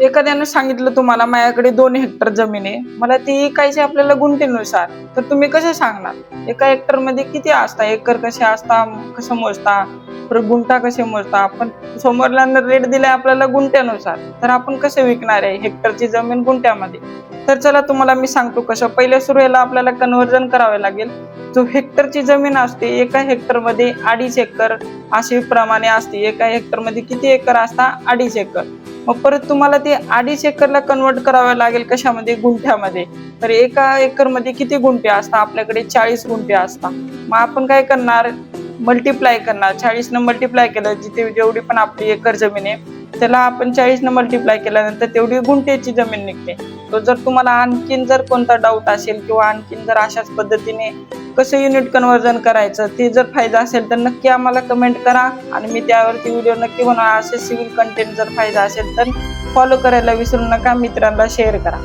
एखाद्यानं सांगितलं तुम्हाला माझ्याकडे दोन हेक्टर जमीन आहे. मला ती इकायची आपल्याला गुंठेनुसार तर तुम्ही कसं सांगणार? एका हेक्टरमध्ये किती असता एकर कसे असता कसं मोजता? परत गुंठा कसे मोजता? आपण समोरला रेट दिलाय आपल्याला गुंठ्यानुसार. तर आपण कसे विकणार आहे हेक्टरची जमीन गुंठ्यामध्ये? तर चला तुम्हाला मी सांगतो कसं. पहिल्या सुरुवातीला आपल्याला कन्व्हर्जन करावे लागेल. जो हेक्टरची जमीन असते एका हेक्टरमध्ये अडीच एकर अशी प्रमाणे असते. एका हेक्टरमध्ये किती एकर असता अडीच एकर. मग परत तुम्हाला ते अडीच एकरला कन्वर्ट करावं लागेल कशामध्ये? गुंठ्यामध्ये. तर एका एकरमध्ये किती गुंठे असतात? आपल्याकडे चाळीस गुंठे असतात. मग आपण काय करणार? मल्टिप्लाय करणार. चाळीसनं मल्टिप्लाय केलं जिथे जेवढी पण आपली एकर जमीन आहे त्याला आपण चाळीसनं मल्टिप्लाय केल्यानंतर तेवढी गुंठेची जमीन निघते. तो जर तुम्हाला आणखीन जर कोणता डाऊट असेल किंवा आणखीन जर अशाच पद्धतीने कसं युनिट कन्वर्जन करायचं ते जर फायदा असेल तर नक्की आम्हाला कमेंट करा आणि मी त्यावरती व्हिडिओ नक्की बनवा असे सिव्हिल कंटेंट जर फायदा असेल तर फॉलो करायला विसरू नका. मित्रांना शेअर करा.